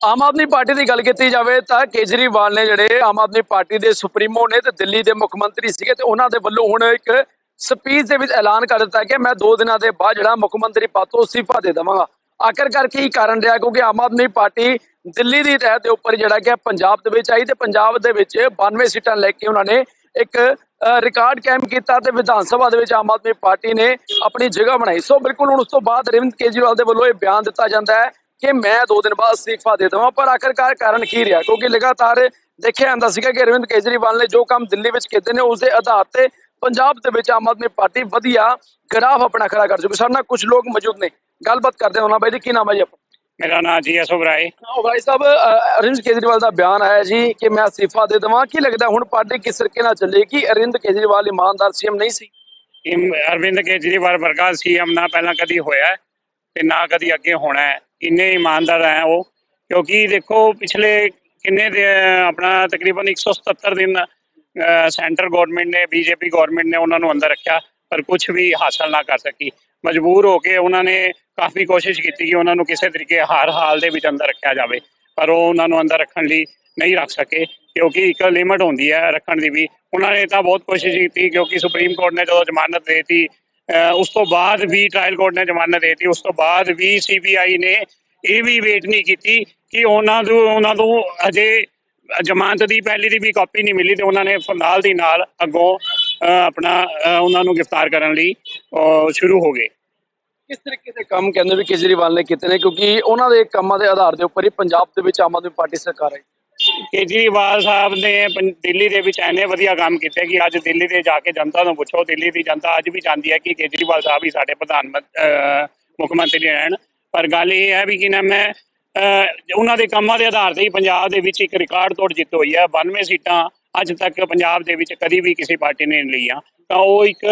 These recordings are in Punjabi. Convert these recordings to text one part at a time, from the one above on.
ਆਮ ਆਦਮੀ ਪਾਰਟੀ ਦੀ ਗੱਲ ਕੀਤੀ ਜਾਵੇ ਤਾਂ ਕੇਜਰੀਵਾਲ ਨੇ ਜਿਹੜੇ ਆਮ ਆਦਮੀ ਪਾਰਟੀ ਦੇ ਸੁਪਰੀਮੋ ਨੇ ਤੇ ਦਿੱਲੀ ਦੇ ਮੁੱਖ ਮੰਤਰੀ ਸੀਗੇ ਤੇ ਉਹਨਾਂ ਦੇ ਵੱਲੋਂ ਹੁਣ ਇੱਕ ਸਪੀਚ ਦੇ ਵਿੱਚ ਐਲਾਨ ਕਰ ਦਿੱਤਾ ਕਿ ਮੈਂ 2 ਦਿਨਾਂ ਦੇ ਬਾਅਦ ਜਿਹੜਾ ਮੁੱਖ ਮੰਤਰੀ ਪਦ ਤੋਂ ਅਸਤੀਫਾ ਦੇ ਦੇਵਾਂਗਾ। ਆਖਰਕਾਰ ਕੀ ਕਾਰਨ ਰਿਹਾ? ਕਿਉਂਕਿ ਆਮ ਆਦਮੀ ਪਾਰਟੀ ਦਿੱਲੀ ਦੀ ਤਹਿ ਦੇ ਉੱਪਰ ਜਿਹੜਾ ਕਿ ਪੰਜਾਬ ਦੇ ਵਿੱਚ ਆਈ ਤੇ ਪੰਜਾਬ ਦੇ ਵਿੱਚ 92 ਸੀਟਾਂ ਲੈ ਕੇ ਉਹਨਾਂ ਨੇ ਇੱਕ ਰਿਕਾਰਡ ਕਾਇਮ ਕੀਤਾ ਤੇ ਵਿਧਾਨ ਸਭਾ ਦੇ ਵਿੱਚ ਆਮ ਆਦਮੀ ਪਾਰਟੀ ਨੇ ਆਪਣੀ ਜਗ੍ਹਾ ਬਣਾਈ। ਸੋ ਬਿਲਕੁਲ ਹੁਣ ਉਸ ਤੋਂ ਬਾਅਦ ਅਰਵਿੰਦ ਕੇਜਰੀਵਾਲ ਦੇ ਵੱਲੋਂ ਇਹ ਬਿਆਨ ਦਿੱਤਾ ਜਾਂਦਾ ਹੈ ਕਿ ਮੈਂ 2 ਦਿਨ ਬਾਅਦ ਅਸਤੀਫਾ ਦੇ ਦੇਵਾਂ ਪਰ ਆਖਰਕਾਰ ਕਾਰਨ ਕੀ ਰਿਹਾ? ਕਿਉਂਕਿ ਲਗਾਤਾਰ ਦੇਖਿਆ ਜਾਂਦਾ ਸੀਗਾ ਕਿ ਅਰਵਿੰਦ ਕੇਜਰੀਵਾਲ ਨੇ ਜੋ ਕੰਮ ਦਿੱਲੀ ਵਿੱਚ ਕੀਤੇ ਨੇ ਉਸ ਦੇ ਆਧਾਰ ਤੇ ਪੰਜਾਬ ਦੇ ਵਿੱਚ ਆਮ ਆਦਮੀ ਪਾਰਟੀ ਵਧੀਆ ਗਰਾਫ ਆਪਣਾ ਖੜਾ ਕਰ ਚੁੱਕੀ ਸਾਡੇ ਨਾਲ ਕੁਝ ਲੋਕ ਮੌਜੂਦ ਨੇ। ਗੱਲਬਾਤ ਕਰਦੇ ਹਾਂ ਉਹਨਾਂ ਬਾਈ ਜੀ ਕੀ ਨਾਮ ਹੈ ਜੀ ਆਪਣਾ? ਮੇਰਾ ਨਾਮ ਜੀ ਓਬਰਾਏ ਉਹ ਭਾਈ ਸਾਹਿਬ ਅ, ਅਰਵਿੰਦ ਕੇਜਰੀਵਾਲ ਦਾ ਬਿਆਨ ਆਇਆ ਜੀ ਕਿ ਮੈਂ ਅਸਤੀਫਾ ਦੇ ਦੇਵਾਂ। ਕੀ ਲੱਗਦਾ ਹੁਣ ਪਾਰਟੀ ਕਿਸ ਤਰੀਕੇ ਨਾਲ ਚੱਲੇਗੀ ਅਰਵਿੰਦ ਕੇਜਰੀਵਾਲ ਇਮਾਨਦਾਰ ਸੀਐਮ ਨਹੀਂ ਸੀ? ਅਰਵਿੰਦ ਕੇਜਰੀਵਾਲ ਵਰਗਾ ਸੀਐਮ ਨਾ ਪਹਿਲਾਂ ਕਦੀ ਹੋਇਆ ਤੇ ਨਾ ਕਦੀ ਅੱਗੇ ਹੋਣਾ ਹੈ। ਇੰਨੇ ਇਮਾਨਦਾਰ ਹੈ ਉਹ, ਕਿਉਂਕਿ ਦੇਖੋ ਪਿਛਲੇ ਕਿੰਨੇ ਦੇ ਆਪਣਾ ਤਕਰੀਬਨ 177 ਦਿਨ ਸੈਂਟਰ ਗਵਰਨਮੈਂਟ ਨੇ, ਬੀਜੇਪੀ ਗਵਰਨਮੈਂਟ ਨੇ ਉਹਨਾਂ ਨੂੰ ਅੰਦਰ ਰੱਖਿਆ, ਪਰ ਕੁਝ ਵੀ ਹਾਸਲ ਨਾ ਕਰ ਸਕੀ। ਮਜਬੂਰ ਹੋ ਕੇ ਉਹਨਾਂ ਨੇ ਕਾਫੀ ਕੋਸ਼ਿਸ਼ ਕੀਤੀ ਕਿ ਉਹਨਾਂ ਨੂੰ ਕਿਸੇ ਤਰੀਕੇ ਹਰ ਹਾਲ ਦੇ ਵਿੱਚ ਅੰਦਰ ਰੱਖਿਆ ਜਾਵੇ, ਪਰ ਉਹ ਉਹਨਾਂ ਨੂੰ ਅੰਦਰ ਰੱਖਣ ਲਈ ਨਹੀਂ ਰੱਖ ਸਕੇ, ਕਿਉਂਕਿ ਇੱਕ ਲਿਮਟ ਹੁੰਦੀ ਹੈ ਰੱਖਣ ਦੀ ਵੀ। ਉਹਨਾਂ ਨੇ ਤਾਂ ਬਹੁਤ ਕੋਸ਼ਿਸ਼ ਕੀਤੀ, ਕਿਉਂਕਿ ਸੁਪਰੀਮ ਕੋਰਟ ਨੇ ਜਦੋਂ ਜ਼ਮਾਨਤ ਦੇ ਦਿੱਤੀ ਉਸ ਤੋਂ ਬਾਅਦ ਵੀ ਟ੍ਰਾਇਲ ਕੋਰਟ ਨੇ ਜ਼ਮਾਨਤ ਦੇ ਉਸ ਤੋਂ ਬਾਅਦ ਵੀ ਸੀਬੀਆਈ ਨੇ ਇਹ ਵੀ ਵੇਟ ਨਹੀਂ ਕੀਤੀ ਕਿ ਉਹਨਾਂ ਨੂੰ ਉਹਨਾਂ ਨੂੰ ਅਜੇ ਜ਼ਮਾਨਤ ਦੀ ਪਹਿਲੀ ਦੀ ਵੀ ਕਾਪੀ ਨਹੀਂ ਮਿਲੀ ਤੇ ਉਹਨਾਂ ਨੇ ਫਿਰ ਨਾਲ ਦੀ ਨਾਲ ਅੱਗੋਂ ਆਪਣਾ ਉਹਨਾਂ ਨੂੰ ਗ੍ਰਿਫਤਾਰ ਕਰਨ ਲਈ, ਅਹ ਸ਼ੁਰੂ ਹੋ ਗਏ। ਕਿਸ ਤਰੀਕੇ ਦੇ ਕੰਮ ਕਹਿੰਦੇ ਵੀ ਕੇਜਰੀਵਾਲ ਨੇ ਕੀਤੇ ਨੇ? ਕਿਉਂਕਿ ਉਹਨਾਂ ਦੇ ਕੰਮਾਂ ਦੇ ਆਧਾਰ ਦੇ ਉੱਪਰ ਹੀ ਪੰਜਾਬ ਦੇ ਵਿੱਚ ਆਮ ਆਦਮੀ ਪਾਰਟੀ ਸਰਕਾਰ ਆਈ। ਕੇਜਰੀਵਾਲ ਸਾਹਿਬ ਨੇ ਪੰ- ਦਿੱਲੀ ਦੇ ਵਿੱਚ ਐਨੇ ਵਧੀਆ ਕੰਮ ਕੀਤੇ ਕਿ ਅੱਜ ਦਿੱਲੀ ਦੇ ਜਾ ਕੇ ਜਨਤਾ ਨੂੰ ਪੁੱਛੋ ਦਿੱਲੀ ਦੀ ਜਨਤਾ ਅੱਜ ਵੀ ਚਾਹੁੰਦੀ ਹੈ ਕਿ ਕੇਜਰੀਵਾਲ ਸਾਹਿਬ ਹੀ ਸਾਡੇ ਪ੍ਰਧਾਨ ਮੰਤ- ਅਹ ਮੁੱਖ ਮੰਤਰੀ ਰਹਿਣ। ਪਰ ਗੱਲ ਇਹ ਹੈ ਵੀ ਕਿ ਨਾ ਮੈਂ ਅਹ, ਉਹਨਾਂ ਦੇ ਕੰਮਾਂ ਦੇ ਆਧਾਰ ਤੇ ਹੀ ਪੰਜਾਬ ਦੇ ਵਿੱਚ ਇੱਕ ਰਿਕਾਰਡ ਤੋੜ ਜਿੱਤ ਹੋਈ ਹੈ 92 ਸੀਟਾਂ ਅੱਜ ਤੱਕ ਪੰਜਾਬ ਦੇ ਵਿੱਚ ਕਦੀ ਵੀ ਕਿਸੇ ਪਾਰਟੀ ਨੇ ਨਹੀਂ ਲਈਆਂ ਤਾਂ ਉਹ ਇੱਕ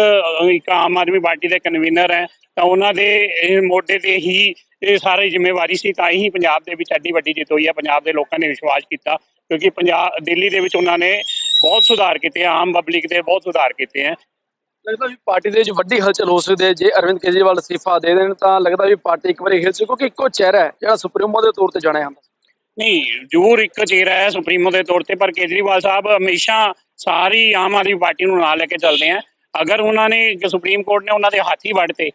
ਇੱਕ ਆਮ ਆਦਮੀ ਪਾਰਟੀ ਦੇ ਕਨਵੀਨਰ ਹੈ। ਤਾਂ ਉਹਨਾਂ ਦੇ ਮੋਢੇ ਤੇ ਹੀ ਇਹ ਸਾਰੀ ਜ਼ਿੰਮੇਵਾਰੀ ਸੀ। ਤਾਂ ਹੀ ਪੰਜਾਬ ਦੇ ਵਿੱਚ ਐਡੀ ਵੱਡੀ ਜਿੱਤ ਹੋਈ ਹੈ ਪੰਜਾਬ ਦੇ ਲੋਕਾਂ ਨੇ ਵਿਸ਼ਵਾਸ ਕੀਤਾ। ਕਿਉਂਕਿ ਪੰਜਾਬ, ਦਿੱਲੀ ਦੇ ਵਿੱਚ ਉਹਨਾਂ ਨੇ ਬਹੁਤ ਸੁਧਾਰ ਕੀਤੇ ਆਮ ਪਬਲਿਕ ਦੇ ਬਹੁਤ ਸੁਧਾਰ ਕੀਤੇ ਹੈ ਲੱਗਦਾ ਵੀ ਪਾਰਟੀ ਦੇ ਵਿੱਚ ਵੱਡੀ ਹਲਚਲ ਹੋ ਸਕਦੀ ਹੈ। ਜੇ ਅਰਵਿੰਦ ਕੇਜਰੀਵਾਲ ਅਸਤੀਫਾ ਦੇ ਦੇਣ, ਤਾਂ ਲੱਗਦਾ ਵੀ ਪਾਰਟੀ ਇੱਕ ਵਾਰੀ ਹਿਲ ਸਕੇ ਕਿਉਂਕਿ ਇੱਕੋ ਚਿਹਰਾ ਹੈ ਜਿਹੜਾ ਸੁਪਰੀਮੋ ਦੇ ਤੌਰ ਤੇ ਜਾਣਿਆ ਜਾਂਦਾ। ਨਹੀਂ, ਜ਼ਰੂਰ ਇੱਕ ਚਿਹਰਾ ਹੈ ਸੁਪਰੀਮੋ ਦੇ ਤੌਰ ਤੇ, ਪਰ ਕੇਜਰੀਵਾਲ ਸਾਹਿਬ ਹਮੇਸ਼ਾ ਸਾਰੀ ਆਮ ਆਦਮੀ ਪਾਰਟੀ ਨੂੰ ਨਾਲ ਲੈ ਕੇ ਚੱਲਦੇ ਆ। ਅਗਰ ਉਹਨਾਂ ਨੇ ਸੁਪਰੀਮ ਕੋਰਟ ਨੇ ਉਹਨਾਂ ਦੇ ਹੱਥ ਵੜਤੇ,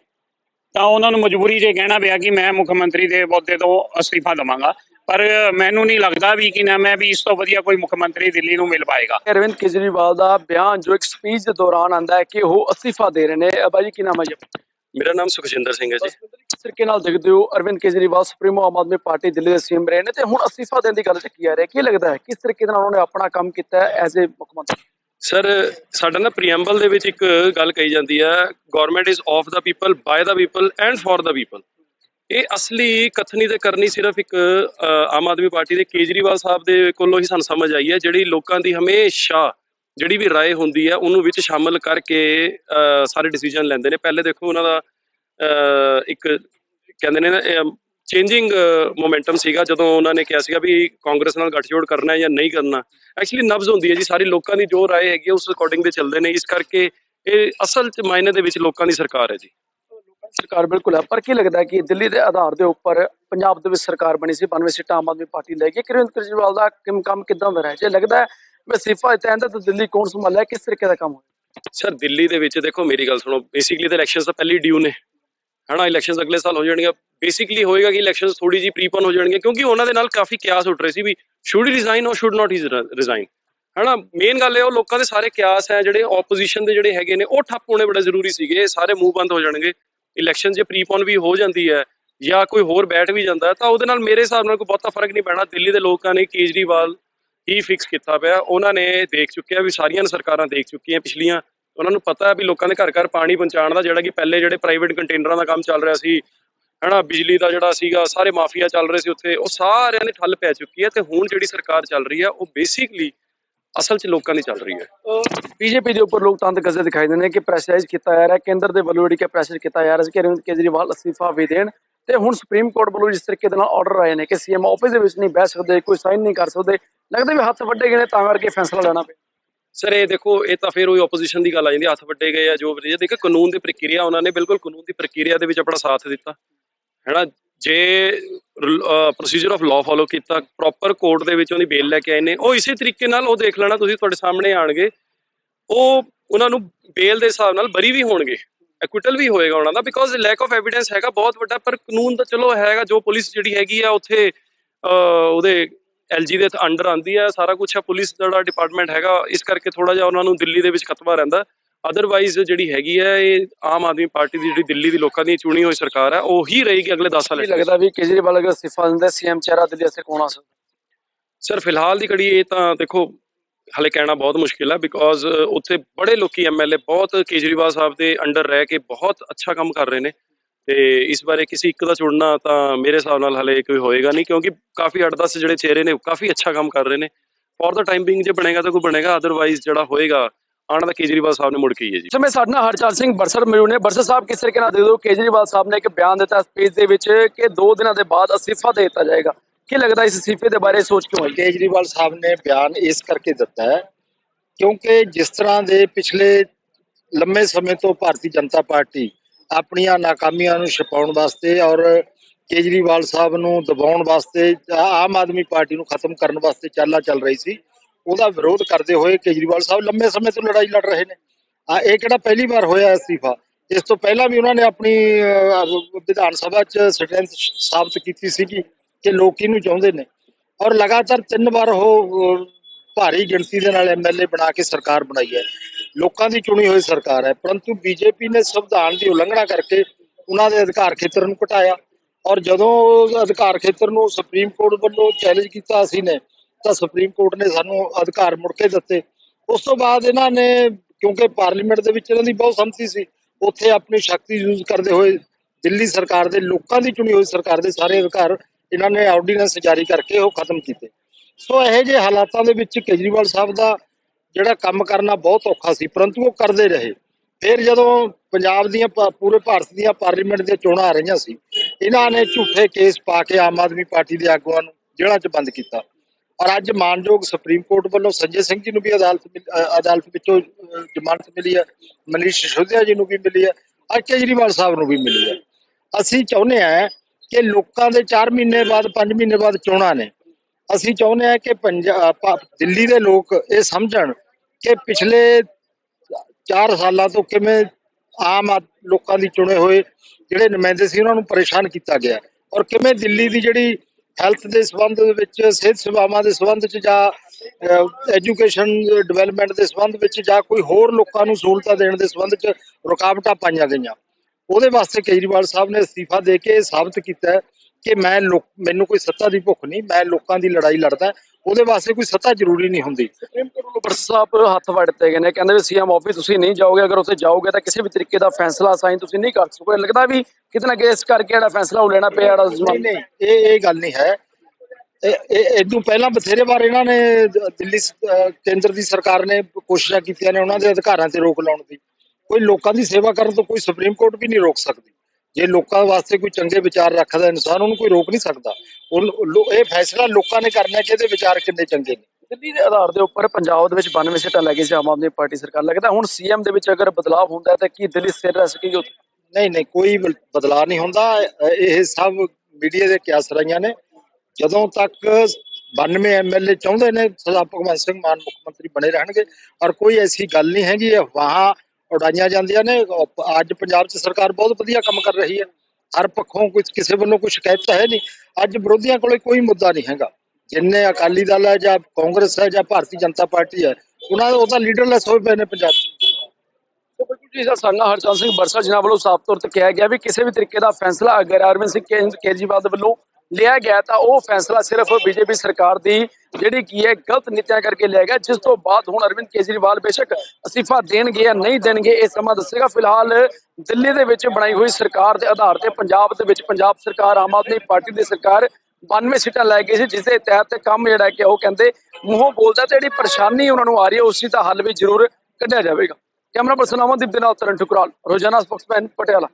ਤਾਂ ਉਹਨਾਂ ਨੂੰ ਮਜਬੂਰੀ ਜੇ ਕਹਿਣਾ ਪਿਆ ਕਿ ਮੈਂ ਮੁੱਖ ਮੰਤਰੀ ਦੇ ਅਹੁਦੇ ਤੋਂ ਅਸਤੀਫਾ ਦਵਾਂਗਾ। ਪਰ ਮੈਨੂੰ ਨਹੀਂ ਲੱਗਦਾ ਵੀ ਕਿ ਨਾ ਮੈਂ ਵੀ ਇਸ ਤੋਂ ਵਧੀਆ ਕੋਈ ਮੁੱਖ ਮੰਤਰੀ ਦਿੱਲੀ ਨੂੰ ਮਿਲ ਪਾਏਗਾ। ਅਰਵਿੰਦ ਕੇਜਰੀਵਾਲ ਦਾ ਬਿਆਨ ਜੋ ਇੱਕ ਸਪੀਚ ਦੇ ਦੌਰਾਨ ਆਂਦਾ ਹੈ ਕਿ ਉਹ ਅਸਤੀਫਾ ਦੇ ਰਹੇ ਨੇ। ਬਾਈ ਕੀ ਨਾਮ ਹੈ ਜੀ? ਮੇਰਾ ਨਾਮ ਸੁਖਜਿੰਦਰ ਸਿੰਘ ਹੈ ਜੀ। ਕਿਸ ਤਰੀਕੇ ਨਾਲ ਦੇਖਦੇ ਹੋ ਅਰਵਿੰਦ ਕੇਜਰੀਵਾਲ ਸੁਪਰੀਮੋ ਆਮ ਆਦਮੀ ਪਾਰਟੀ ਦਿੱਲੀ ਦੇ ਸੀਐਮ ਰਹੇ ਨੇ ਤੇ ਹੁਣ ਅਸਤੀਫਾ ਦੇਣ ਦੀ ਗੱਲ ਤੇ ਕੀ ਆ ਰਿਹਾ ਕੀ ਲੱਗਦਾ ਹੈ ਕਿਸ ਤਰੀਕੇ ਨਾਲ ਉਹਨੇ ਆਪਣਾ ਕੰਮ ਕੀਤਾ ਹੈ ਐਜ਼ ਏ ਮੁੱਖ ਮੰਤਰੀ ਸਰ ਸਾਡਾ ਨਾ ਪ੍ਰੀਐਮਬਲ ਦੇ ਵਿੱਚ ਇੱਕ ਗੱਲ ਕਹੀ ਜਾਂਦੀ ਹੈ government is of the people by the people and for the people ਇਹ ਅਸਲੀ ਕਥਨੀ ਤੇ ਕਰਨੀ ਸਿਰਫ ਇੱਕ ਅ, ਆਮ ਆਦਮੀ ਪਾਰਟੀ ਦੇ ਕੇਜਰੀਵਾਲ ਸਾਹਿਬ ਦੇ ਕੋਲੋਂ ਹੀ ਸਾਨੂੰ ਸਮਝ ਆਈ ਹੈ ਜਿਹੜੀ ਲੋਕਾਂ ਦੀ ਹਮੇਸ਼ਾ ਜਿਹੜੀ ਵੀ رائے ਹੁੰਦੀ ਹੈ ਉਹਨੂੰ ਵਿੱਚ ਸ਼ਾਮਲ ਕਰਕੇ ਅ, ਸਾਰੇ ਡਿਸੀਜਨ ਲੈਂਦੇ ਨੇ ਪਹਿਲੇ ਦੇਖੋ ਉਹਨਾਂ ਦਾ ਅ, ਇੱਕ ਕਹਿੰਦੇ ਨੇ ਨਾ ਚੇਂਜਿੰਗ ਮੋਮੈਂਟਮ ਸੀਗਾ ਜਦੋਂ ਉਹਨਾਂ ਨੇ ਕਿਹਾ ਸੀਗਾ ਵੀ ਕਾਂਗਰਸ ਨਾਲ ਗੱਠਜੋੜ ਕਰਨਾ ਹੈ ਜਾਂ ਨਹੀਂ ਕਰਨਾ ਐਕਚੁਅਲੀ ਨਬਜ਼ ਹੁੰਦੀ ਹੈ ਜੀ ਸਾਰੀ ਲੋਕਾਂ ਦੀ ਜੋ رائے ਹੈਗੀ ਹੈ ਉਸ ਅਕੋਰਡਿੰਗ ਦੇ ਚੱਲਦੇ ਨੇ ਇਸ ਕਰਕੇ ਇਹ ਅਸਲ ਚ ਮਾਇਨੇ ਦੇ ਵਿੱਚ ਲੋਕਾਂ ਦੀ ਸਰਕਾਰ ਹੈ ਜੀ ਲੋਕਾਂ ਦੀ ਸਰਕਾਰ ਬਿਲਕੁਲ ਹੈ ਪਰ ਕੀ ਲੱਗਦਾ ਹੈ ਕਿ ਦਿੱਲੀ ਦੇ ਆਧਾਰ ਦੇ ਉੱਪਰ ਪੰਜਾਬ ਦੇ ਵਿੱਚ ਸਰਕਾਰ ਬਣੀ ਸੀ 92 ਸੀਟਾਂ ਆਮ ਆਦਮੀ ਪਾਰਟੀ ਲੈ ਗਈ ਅਰਵਿੰਦ ਕੇਜਰੀਵਾਲ ਦਾ ਕੰਮ ਕੰਮ ਕਿਦਾਂ ਦਾ ਰਿਹਾ ਜੇ ਲੱਗਦਾ ਹੈ ਵੀ ਅਸਤੀਫਾ ਤਾਂ ਦਿੱਲੀ ਕੌਣ ਸੰਭਾਲਿਆ, ਕਿਸ ਤਰੀਕੇ ਦਾ ਕੰਮ ਹੋਇਆ? ਸਰ, ਦਿੱਲੀ ਦੇ ਵਿੱਚ ਦੇਖੋ, ਮੇਰੀ ਗੱਲ ਸੁਣੋ ਬੇਸਿਕਲੀ ਤਾਂ ਇਲੈਕਸ਼ਨਸ ਤਾਂ ਪਹਿਲੀ ਡਿਊ ਨੇ। ਹਨਾ ਇਲੈਕਸ਼ਨਸ ਅਗਲੇ ਸਾਲ ਹੋ ਜਾਣਗੇ ਬੇਸਿਕਲੀ ਹੋਏਗਾ ਕਿ ਇਲੈਕਸ਼ਨਸ ਥੋੜੀ ਜੀ ਪ੍ਰੀਪਨ ਹੋ ਜਾਣਗੇ ਕਿਉਂਕਿ ਉਹਨਾਂ ਦੇ ਨਾਲ ਕਾਫੀ ਕਿਆਸ ਉੱਠ ਰਹੇ ਸੀ ਵੀ should he resign or should not he resign ਹਨਾ ਮੇਨ ਗੱਲ ਇਹ ਉਹ ਲੋਕਾਂ ਦੇ ਸਾਰੇ ਕਿਆਸ ਹੈ, ਜਿਹੜੇ ਆਪੋਜੀਸ਼ਨ ਦੇ ਜਿਹੜੇ ਹੈਗੇ ਨੇ, ਉਹ ਠੱਪ ਹੋਣੇ ਬੜੇ ਜ਼ਰੂਰੀ ਸੀਗੇ ਸਾਰੇ ਮੂੰਹ ਬੰਦ ਹੋ ਜਾਣਗੇ। ਇਲੈਕਸ਼ਨ ਜੇ ਪ੍ਰੀਪਨ ਵੀ ਹੋ ਜਾਂਦੀ ਹੈ, ਜਾਂ ਕੋਈ ਹੋਰ ਬੈਠ ਵੀ ਜਾਂਦਾ ਤਾਂ ਉਹਦੇ ਨਾਲ ਮੇਰੇ ਹਿਸਾਬ ਨਾਲ ਕੋਈ ਬਹੁਤਾ ਫ਼ਰਕ ਨਹੀਂ ਪੈਣਾ। ਦਿੱਲੀ ਦੇ ਲੋਕਾਂ ਨੇ ਕੇਜਰੀਵਾਲ ਹੀ ਫਿਕਸ ਕੀਤਾ ਪਿਆ ਉਹਨਾਂ ਨੇ ਦੇਖ ਚੁੱਕਿਆ ਵੀ ਸਾਰੀਆਂ ਸਰਕਾਰਾਂ ਦੇਖ ਚੁੱਕੀਆਂ ਪਿਛਲੀਆਂ। ਉਹਨਾਂ ਨੂੰ ਪਤਾ ਹੈ ਵੀ ਲੋਕਾਂ ਦੇ ਘਰ ਘਰ ਪਾਣੀ ਪਹੁੰਚਾਉਣ ਦਾ ਜਿਹੜਾ ਕਿ ਪਹਿਲੇ ਜਿਹੜੇ ਪ੍ਰਾਈਵੇਟ ਕੰਟੇਨਰਾਂ ਦਾ ਕੰਮ ਚੱਲ ਰਿਹਾ ਸੀ, ਹਨਾ, ਬਿਜਲੀ ਦਾ ਜਿਹੜਾ ਸੀਗਾ, ਸਾਰੇ ਮਾਫੀਆ ਚੱਲ ਰਹੇ ਸੀ ਉੱਥੇ। ਉਹ ਸਾਰਿਆਂ ਨੇ ਠੱਲ ਪੈ ਚੁੱਕੀ ਹੈ ਤੇ ਹੁਣ ਜਿਹੜੀ ਸਰਕਾਰ ਚੱਲ ਰਹੀ ਹੈ, ਉਹ ਬੇਸਿਕਲੀ ਅਸਲ 'ਚ ਲੋਕਾਂ ਦੀ ਚੱਲ ਰਹੀ ਹੈ। ਬੀਜੇਪੀ ਦੇ ਉੱਪਰ ਲੋਕ ਤੰਦ ਗਜ਼ੇ ਦਿਖਾਈ ਦਿੰਦੇ ਨੇ ਕਿ ਪ੍ਰੈਸ਼ਰਾਈਜ਼ ਕੀਤਾ ਜਾ ਰਿਹਾ। ਕੇਂਦਰ ਦੇ ਵੱਲੋਂ ਜਿਹੜੀ ਕਿ ਪ੍ਰੈਸ਼ਰ ਕੀਤਾ ਜਾ ਰਿਹਾ ਸੀ ਕਿ ਅਰਵਿੰਦ ਕੇਜਰੀਵਾਲ ਅਸਤੀਫਾ ਵੀ ਦੇਣ। ਤੇ ਹੁਣ ਸੁਪਰੀਮ ਕੋਰਟ ਵੱਲੋਂ ਜਿਸ ਤਰੀਕੇ ਦੇ ਨਾਲ ਆਰਡਰ ਆਏ ਨੇ ਕਿ ਸੀਐਮ ਆਫਿਸ ਦੇ ਵਿੱਚ ਨਹੀਂ ਬਹਿ ਸਕਦੇ, ਕੋਈ ਸਾਈਨ ਨਹੀਂ ਕਰ ਸਕਦੇ, ਲੱਗਦਾ ਵੀ ਹੱਥ ਵੱਡੇ ਗਏ ਨੇ, ਤਾਂ ਕਰਕੇ ਫੈਸਲਾ ਲੈਣਾ ਪਿਆ। ਸਰ ਇਹ ਦੇਖੋ, ਇਹ ਤਾਂ ਫਿਰ ਉਹ ਆਪੋਜੀਸ਼ਨ ਦੀ ਗੱਲ ਆ ਜਾਂਦੀ, ਹੱਥ ਵੱਡੇ ਗਏ ਆ, ਜੋ ਵੀ ਦੇਖੋ, ਕਾਨੂੰਨ ਦੀ ਪ੍ਰਕਿਰਿਆ ਉਹਨਾਂ ਨੇ ਬਿਲਕੁਲ ਕਾਨੂੰਨ ਦੀ ਪ੍ਰਕਿਰਿਆ ਦੇ ਵਿੱਚ ਆਪਣਾ ਸਾਥ ਦਿੱਤਾ। ਹੈਨਾ, ਜੇ ਪ੍ਰੋਸੀਜਰ ਆਫ ਲਾਅ ਫੋਲੋ ਕੀਤਾ ਪ੍ਰੋਪਰ ਕੋਰਟ ਦੇ ਵਿੱਚ ਉਹਦੀ ਬੇਲ ਲੈ ਕੇ ਆਏ ਨੇ, ਉਹ ਇਸੇ ਤਰੀਕੇ ਨਾਲ ਉਹ ਦੇਖ ਲੈਣਾ, ਤੁਸੀਂ ਤੁਹਾਡੇ ਸਾਹਮਣੇ ਆਣਗੇ ਉਹ, ਉਹਨਾਂ ਨੂੰ ਬੇਲ ਦੇ ਹਿਸਾਬ ਨਾਲ ਬਰੀ ਵੀ ਹੋਣਗੇ। ਐਕੁਇਟਲ ਵੀ ਹੋਏਗਾ ਉਹਨਾਂ ਦਾ ਬਿਕੋਜ਼ ਲੈਕ ਆਫ ਐਵੀਡੈਂਸ ਹੈਗਾ ਬਹੁਤ ਵੱਡਾ ਪਰ ਕਾਨੂੰਨ ਤਾਂ ਚਲੋ ਹੈਗਾ ਜੋ ਪੁਲਿਸ ਜਿਹੜੀ ਹੈਗੀ ਆ ਉੱਥੇ ਉਹਦੇ ਐਲਜੀ ਦੇ ਅੰਡਰ ਆਂਦੀ ਹੈ ਸਾਰਾ ਕੁਝ ਹੈ ਪੁਲਿਸ ਦਾ ਡਿਪਾਰਟਮੈਂਟ ਹੈਗਾ ਇਸ ਕਰਕੇ ਥੋੜਾ ਜਿਹਾ ਉਹਨਾਂ ਨੂੰ ਦਿੱਲੀ ਦੇ ਵਿੱਚ ਖਤਮਾ ਰਹਿੰਦਾ। ਅਦਰਵਾਈਜ਼ ਜਿਹੜੀ ਹੈਗੀ ਹੈ ਇਹ ਆਮ ਆਦਮੀ ਪਾਰਟੀ ਦੀ ਜਿਹੜੀ ਦਿੱਲੀ ਦੀ ਲੋਕਾਂ ਦੀ ਚੁਣੀ ਹੋਈ ਸਰਕਾਰ ਹੈ ਉਹੀ ਰਹੇਗੀ ਅਗਲੇ 10 ਸਾਲ ਕੀ ਲੱਗਦਾ ਵੀ ਕੇਜਰੀਵਾਲ ਅਗਰ ਅਸਤੀਫਾ ਦਿੰਦਾ ਸੀਐਮ ਚਿਹਰਾ ਦਿੱਲੀ ਅਸਰ ਕੌਣ ਆ ਸਰ? ਫਿਲਹਾਲ ਦੀ ਘੜੀ ਇਹ ਤਾਂ ਦੇਖੋ ਹਲੇ ਕਹਿਣਾ ਬਹੁਤ ਮੁਸ਼ਕਿਲ ਹੈ ਬਿਕੋਜ਼ ਉੱਥੇ ਬੜੇ ਲੋਕੀ ਐਮਐਲਏ ਬਹੁਤ ਕੇਜਰੀਵਾਲ ਸਾਹਿਬ ਦੇ ਅੰਡਰ ਰਹਿ ਕੇ ਬਹੁਤ ਅੱਛਾ ਕੰਮ ਕਰ ਰਹੇ ਨੇ। ਤੇ ਇਸ ਬਾਰੇ ਕਿਸੇ ਇੱਕ ਦਾ ਚੁਣਨਾ ਤਾਂ ਮੇਰੇ ਹਿਸਾਬ ਨਾਲ ਹਲੇ ਕੋਈ ਹੋਏਗਾ ਨਹੀਂ, ਕਿਉਂਕਿ ਕਾਫੀ 8-10 ਜਿਹੜੇ ਚਿਹਰੇ ਨੇ ਕਾਫੀ ਅੱਛਾ ਕੰਮ ਕਰ ਰਹੇ ਨੇ। ਫॉर ਦਾ ਟਾਈਮ ਬਿੰਗ ਜੇ ਬਣੇਗਾ ਤਾਂ ਕੋਈ ਬਣੇਗਾ ਅਦਰਵਾਈਜ਼ ਜਿਹੜਾ ਹੋਏਗਾ, ਆਉਣ ਦਾ ਕੇਜਰੀਵਾਲ ਸਾਹਿਬ ਨੇ ਮੁੜ ਕੇ ਹੀ ਹੈ ਜੀ। ਸਮੇਂ ਸਾਡੇ ਨਾਲ ਹਰਚਰਨ ਸਿੰਘ ਬਰਸਰ ਮਿਲੂ ਨੇ। ਬਰਸਰ ਸਾਹਿਬ, ਕਿਸ ਤਰੀਕੇ ਨਾਲ ਦੇ ਦਿਓ? ਕੇਜਰੀਵਾਲ ਸਾਹਿਬ ਨੇ ਇੱਕ ਬਿਆਨ ਦਿੱਤਾ ਸਪੀਚ ਦੇ ਵਿੱਚ ਕਿ 2 ਦਿਨਾਂ ਦੇ ਬਾਅਦ ਅਸਤੀਫਾ ਦੇ ਦਿੱਤਾ ਜਾਏਗਾ। ਕੀ ਲੱਗਦਾ ਇਸ ਅਸਤੀਫੇ ਦੇ ਬਾਰੇ ਸੋਚ ਕਿਉਂ ਆਈ? ਕੇਜਰੀਵਾਲ ਸਾਹਿਬ ਨੇ ਬਿਆਨ ਇਸ ਕਰਕੇ ਦਿੱਤਾ ਹੈ ਕਿਉਂਕਿ ਜਿਸ ਤਰ੍ਹਾਂ ਦੇ ਪਿਛਲੇ ਲੰਮੇ ਸਮੇਂ ਤੋਂ ਭਾਰਤੀ ਜਨਤਾ ਪਾਰਟੀ ਆਪਣੀਆਂ ਨਾਕਾਮੀਆਂ ਨੂੰ ਛਪਾਉਣ ਵਾਸਤੇ ਔਰ ਕੇਜਰੀਵਾਲ ਸਾਹਿਬ ਨੂੰ ਦਬਾਉਣ ਵਾਸਤੇ ਆ- ਆਮ ਆਦਮੀ ਪਾਰਟੀ ਨੂੰ ਖਤਮ ਕਰਨ ਵਾਸਤੇ ਚਾਲਾ ਚੱਲ ਰਹੀ ਸੀ, ਉਹਦਾ ਵਿਰੋਧ ਕਰਦੇ ਹੋਏ ਕੇਜਰੀਵਾਲ ਸਾਹਿਬ ਲੰਮੇ ਸਮੇਂ ਤੋਂ ਲੜਾਈ ਲੜ ਰਹੇ ਨੇ। ਆ, ਇਹ ਕਿਹੜਾ ਪਹਿਲੀ ਵਾਰ ਹੋਇਆ ਅਸਤੀਫਾ? ਇਸ ਤੋਂ ਪਹਿਲਾਂ ਵੀ ਉਹਨਾਂ ਨੇ ਆਪਣੀ ਵਿਧਾਨ ਸਭਾ 'ਚ ਸਟਰੈਂਥ ਸਾਬਤ ਕੀਤੀ ਸੀਗੀ। ਕਿ ਲੋਕ ਕਿਹਨੂੰ ਚਾਹੁੰਦੇ ਨੇ? ਔਰ ਲਗਾਤਾਰ ਤਿੰਨ ਵਾਰ ਉਹ ਭਾਰੀ ਗਿਣਤੀ ਦੇ ਨਾਲ ਐਮਐਲਏ ਬਣਾ ਕੇ ਸਰਕਾਰ ਬਣਾਈ ਹੈ। ਲੋਕਾਂ ਦੀ ਚੁਣੀ ਹੋਈ ਸਰਕਾਰ ਹੈ। ਪਰੰਤੂ ਬੀਜੇਪੀ ਨੇ ਸੰਵਿਧਾਨ ਦੀ ਉਲੰਘਣਾ ਕਰਕੇ ਉਹਨਾਂ ਦੇ ਅਧਿਕਾਰ ਖੇਤਰ ਨੂੰ ਘਟਾਇਆ। ਔਰ ਜਦੋਂ ਅਧਿਕਾਰ ਖੇਤਰ ਨੂੰ ਸੁਪਰੀਮ ਕੋਰਟ ਵੱਲੋਂ ਚੈਲੰਜ ਕੀਤਾ ਅਸੀਂ ਨੇ, ਤਾਂ ਸੁਪਰੀਮ ਕੋਰਟ ਨੇ ਸਾਨੂੰ ਅਧਿਕਾਰ ਮੁੜ ਕੇ ਦਿੱਤੇ। ਉਸ ਤੋਂ ਬਾਅਦ ਇਹਨਾਂ ਨੇ, ਕਿਉਂਕਿ ਪਾਰਲੀਮੈਂਟ ਦੇ ਵਿੱਚ ਇਹਨਾਂ ਦੀ ਬਹੁਤ ਸੰਮਤੀ ਸੀ, ਉੱਥੇ ਆਪਣੀ ਸ਼ਕਤੀ ਯੂਜ਼ ਕਰਦੇ ਹੋਏ ਦਿੱਲੀ ਸਰਕਾਰ ਦੇ, ਲੋਕਾਂ ਦੀ ਚੁਣੀ ਹੋਈ ਸਰਕਾਰ ਦੇ ਸਾਰੇ ਅਧਿਕਾਰ ਇਹਨਾਂ ਨੇ ਆਰਡੀਨੈਂਸ ਜਾਰੀ ਕਰਕੇ ਉਹ ਖਤਮ ਕੀਤੇ। ਸੋ ਇਹੋ ਜਿਹੇ ਹਾਲਾਤਾਂ ਦੇ ਵਿੱਚ ਕੇਜਰੀਵਾਲ ਸਾਹਿਬ ਦਾ ਜਿਹੜਾ ਕੰਮ ਕਰਨਾ ਬਹੁਤ ਔਖਾ ਸੀ, ਪਰੰਤੂ ਉਹ ਕਰਦੇ ਰਹੇ। ਫਿਰ ਜਦੋਂ ਪੰਜਾਬ ਦੀਆਂ ਪੂਰੇ ਭਾਰਤ ਦੀਆਂ ਪਾਰਲੀਮੈਂਟ ਦੀਆਂ ਚੋਣਾਂ ਆ ਰਹੀਆਂ ਸੀ, ਇਹਨਾਂ ਨੇ ਝੂਠੇ ਕੇਸ ਪਾ ਕੇ ਆਮ ਆਦਮੀ ਪਾਰਟੀ ਦੇ ਆਗੂਆਂ ਨੂੰ ਜੇਲ੍ਹਾਂ 'ਚ ਬੰਦ ਕੀਤਾ। ਔਰ ਅੱਜ ਮਾਨਯੋਗ ਸੁਪਰੀਮ ਕੋਰਟ ਵੱਲੋਂ ਸੰਜੇ ਸਿੰਘ ਜੀ ਨੂੰ ਵੀ ਅਦਾਲਤ ਅਦਾਲਤ ਵਿੱਚੋਂ ਜ਼ਮਾਨਤ ਮਿਲੀ ਹੈ। ਮਨੀਸ਼ ਸਿਸੋਦੀਆ ਜੀ ਨੂੰ ਵੀ ਮਿਲੀ ਹੈ। ਅੱਜ ਕੇਜਰੀਵਾਲ ਸਾਹਿਬ ਨੂੰ ਵੀ ਮਿਲੀ ਹੈ। ਅਸੀਂ ਚਾਹੁੰਦੇ ਹਾਂ ਕਿ ਲੋਕਾਂ ਦੇ 4 ਮਹੀਨੇ ਬਾਅਦ 5 ਮਹੀਨੇ ਬਾਅਦ ਚੋਣਾਂ ਨੇ। ਅਸੀਂ ਚਾਹੁੰਦੇ ਹਾਂ ਕਿ ਪੰਜਾਬ ਦਿੱਲੀ ਦੇ ਲੋਕ ਇਹ ਸਮਝਣ ਕਿ ਪਿਛਲੇ 4 ਸਾਲਾਂ ਤੋਂ ਕਿਵੇਂ ਆਮ ਆਦ- ਲੋਕਾਂ ਦੀ ਚੁਣੇ ਹੋਏ ਜਿਹੜੇ ਨੁਮਾਇੰਦੇ ਸੀ, ਉਹਨਾਂ ਨੂੰ ਪਰੇਸ਼ਾਨ ਕੀਤਾ ਗਿਆ। ਔਰ ਕਿਵੇਂ ਦਿੱਲੀ ਦੀ ਜਿਹੜੀ ਹੈਲਥ ਦੇ ਸੰਬੰਧ ਵਿੱਚ, ਸਿਹਤ ਸੇਵਾਵਾਂ ਦੇ ਸੰਬੰਧ ਚ ਜਾਂ ਐਜੂਕੇਸ਼ਨ ਡਿਵੈਲਪਮੈਂਟ ਦੇ ਸੰਬੰਧ ਵਿੱਚ ਜਾਂ ਕੋਈ ਹੋਰ ਲੋਕਾਂ ਨੂੰ ਸਹੂਲਤਾਂ ਦੇਣ ਦੇ ਸੰਬੰਧ ਚ ਰੁਕਾਵਟਾਂ ਪਾਈਆਂ ਗਈਆਂ। ਉਹਦੇ ਵਾਸਤੇ ਕੇਜਰੀਵਾਲ ਸਾਹਿਬ ਨੇ ਅਸਤੀਫਾ ਦੇ ਕੇ ਸਾਬਤ ਕੀਤਾ ਕਿ ਮੈਂ ਲੋਕ ਮੈਨੂੰ ਕੋਈ ਸੱਤਾ ਦੀ ਭੁੱਖ ਨਹੀਂ ਮੈਂ ਲੋਕਾਂ ਦੀ ਲੜਾਈ ਲੜਦਾ ਉਹਦੇ ਵਾਸਤੇ ਕੋਈ ਸੱਤਾ ਜ਼ਰੂਰੀ ਨਹੀਂ ਹੁੰਦੀ। ਸੁਪਰੀਮ ਕੋਰਟ ਵੱਲੋਂ ਸਾਹਿਬ ਹੱਥ ਵੜ ਦਿੱਤੇ ਗਏ ਨੇ। ਕਹਿੰਦੇ ਵੀ ਸੀਐਮ ਆਫਿਸ ਤੁਸੀਂ ਨਹੀਂ ਜਾਓਗੇ ਅਗਰ ਉੱਥੇ ਜਾਓਗੇ ਤਾਂ ਕਿਸੇ ਵੀ ਤਰੀਕੇ ਦਾ ਫੈਸਲਾ ਸਾਈਨ ਤੁਸੀਂ ਨਹੀਂ ਕਰ ਸਕੋਗੇ। ਲੱਗਦਾ ਵੀ ਕਿਤੇ ਨਾ ਕਿਤੇ ਇਸ ਕਰਕੇ ਜਿਹੜਾ ਫੈਸਲਾ ਉਹ ਲੈਣਾ ਪਿਆ ਜਿਹੜਾ ਨਹੀਂ ਇਹ ਇਹ ਗੱਲ ਨਹੀਂ ਹੈ। ਇਹ ਇਹ ਇਦੋਂ ਪਹਿਲਾਂ ਬਥੇਰੇ ਵਾਰ ਇਹਨਾਂ ਨੇ ਦਿੱਲੀ ਕੇਂਦਰ ਦੀ ਸਰਕਾਰ ਨੇ ਕੋਸ਼ਿਸ਼ਾਂ ਕੀਤੀਆਂ ਨੇ ਉਹਨਾਂ ਦੇ ਅਧਿਕਾਰਾਂ ਤੇ ਰੋਕ ਲਾਉਣ ਦੀ। ਕੋਈ ਲੋਕਾਂ ਦੀ ਸੇਵਾ ਕਰਨ ਤੋਂ ਕੋਈ ਸੁਪਰੀਮ ਕੋਰਟ ਵੀ ਨਹੀਂ ਰੋਕ ਸਕਦੀ। ਜੇ ਲੋਕਾਂ ਵਾਸਤੇ ਕੋਈ ਚੰਗੇ ਵਿਚਾਰ ਰੱਖਦਾ ਇਨਸਾਨ ਉਹਨੂੰ ਕੋਈ ਰੋਕ ਨਹੀਂ ਸਕਦਾ। ਉਹ ਇਹ ਫੈਸਲਾ ਲੋਕਾਂ ਨੇ ਕਰਨਾ ਕਿ ਇਹਦੇ ਵਿਚਾਰ ਕਿੰਨੇ ਚੰਗੇ ਨੇ। ਦਿੱਲੀ ਦੇ ਆਧਾਰ ਦੇ ਉੱਪਰ ਪੰਜਾਬ ਦੇ ਵਿੱਚ 92 ਸੀਟਾਂ ਲੈ ਸੀ ਆਮ ਆਦਮੀ ਪਾਰਟੀ ਸਰਕਾਰ। ਲੱਗਦਾ ਹੁਣ ਸੀਐਮ ਦੇ ਵਿੱਚ ਅਗਰ ਬਦਲਾਅ ਹੁੰਦਾ ਤਾਂ ਕੀ ਦਿੱਲੀ ਸਥਿਰ ਰਹਿ ਸਕੇਗੀ ਨਹੀਂ ਨਹੀਂ ਕੋਈ ਬਦਲਾਅ ਨਹੀਂ ਹੁੰਦਾ। ਇਹ ਸਭ ਮੀਡੀਆ ਦੇ ਕਿਆਸ ਰਹੀਆਂ ਨੇ। ਜਦੋਂ ਤੱਕ 92 ਐਮਐਲਏ ਚਾਹੁੰਦੇ ਨੇ ਸਰਦਾਰ ਭਗਵੰਤ ਸਿੰਘ ਮਾਨ ਮੁੱਖ ਮੰਤਰੀ ਬਣੇ ਰਹਿਣਗੇ। ਔਰ ਕੋਈ ਐਸੀ ਗੱਲ ਨਹੀਂ ਹੈਗੀ ਇਹ ਅਫਵਾਹਾਂ ਉਡਾਈਆਂ ਜਾਂਦੀਆਂ ਨੇ। ਅੱਜ ਪੰਜਾਬ 'ਚ ਸਰਕਾਰ ਬਹੁਤ ਵਧੀਆ ਕੰਮ ਕਰ ਰਹੀ ਹੈ। ਹਰ ਪੱਖੋਂ ਕੁਝ ਕਿਸੇ ਵੱਲੋਂ ਕੋਈ ਸ਼ਿਕਾਇਤ ਤਾਂ ਹੈ ਨਹੀਂ। ਅੱਜ ਵਿਰੋਧੀਆਂ ਕੋਲੇ ਕੋਈ ਮੁੱਦਾ ਨਹੀਂ ਹੈਗਾ। ਜਿੰਨੇ ਅਕਾਲੀ ਦਲ ਹੈ ਜਾਂ ਕਾਂਗਰਸ ਹੈ ਜਾਂ ਭਾਰਤੀ ਜਨਤਾ ਪਾਰਟੀ ਹੈ, ਉਹਨਾਂ ਦਾ ਉਹ ਤਾਂ ਲੀਡਰਲੈਸ ਹੋਏ ਪਏ ਨੇ ਪੰਜਾਬ 'ਚ। ਜੀ ਸਰ ਸਾਡਾ ਹਰਚੰਦ ਸਿੰਘ ਬਰਸਾ ਜਿਨ੍ਹਾਂ ਵੱਲੋਂ ਸਾਫ਼ ਤੌਰ ਤੇ ਕਿਹਾ ਗਿਆ ਵੀ ਕਿਸੇ ਵੀ ਤਰੀਕੇ ਦਾ ਫੈਸਲਾ ਅਗਰ ਅਰਵਿੰਦ ਸਿੰਘ ਕੇਜਰੀਵਾਲ ਦੇ ਵੱਲੋਂ ਲਿਆ ਗਿਆ ਤਾਂ ਉਹ ਫੈਸਲਾ ਸਿਰਫ ਬੀਜੇਪੀ ਸਰਕਾਰ ਦੀ ਜਿਹੜੀ ਕੀ ਹੈ ਗਲਤ ਨੀਤੀਆਂ ਕਰਕੇ ਲਿਆ ਗਿਆ, ਜਿਸ ਤੋਂ ਬਾਅਦ ਹੁਣ ਅਰਵਿੰਦ ਕੇਜਰੀਵਾਲ ਬੇਸ਼ੱਕ ਅਸਤੀਫਾ ਦੇਣਗੇ ਜਾਂ ਨਹੀਂ ਦੇਣਗੇ, ਇਹ ਸਮਾਂ ਦੱਸੇਗਾ। ਫਿਲਹਾਲ ਦਿੱਲੀ ਦੇ ਵਿੱਚ ਬਣਾਈ ਹੋਈ ਸਰਕਾਰ ਦੇ ਆਧਾਰ ਤੇ ਪੰਜਾਬ ਦੇ ਵਿੱਚ ਪੰਜਾਬ ਸਰਕਾਰ, ਆਮ ਆਦਮੀ ਪਾਰਟੀ ਦੀ ਸਰਕਾਰ 92 ਸੀਟਾਂ ਲੈ ਗਈ ਸੀ, ਜਿਸ ਦੇ ਤਹਿਤ ਕੰਮ ਜਿਹੜਾ ਕਿ ਉਹ ਕਹਿੰਦੇ ਮੂੰਹੋਂ ਬੋਲਦਾ ਤੇ ਜਿਹੜੀ ਪਰੇਸ਼ਾਨੀ ਉਹਨਾਂ ਨੂੰ ਆ ਰਹੀ ਹੈ, ਉਸ ਦਾ ਹੱਲ ਵੀ ਜ਼ਰੂਰ ਕੱਢਿਆ ਜਾਵੇਗਾ। ਕੈਮਰਾ ਪਰਸਨ ਅਮਨਦੀਪ ਦੇ ਨਾਲ ਤਰਨ ਠੁਕਰਾਲ, ਰੋਜ਼ਾਨਾ ਸਪੋਕਸਮੈਨ, ਪਟਿਆਲਾ।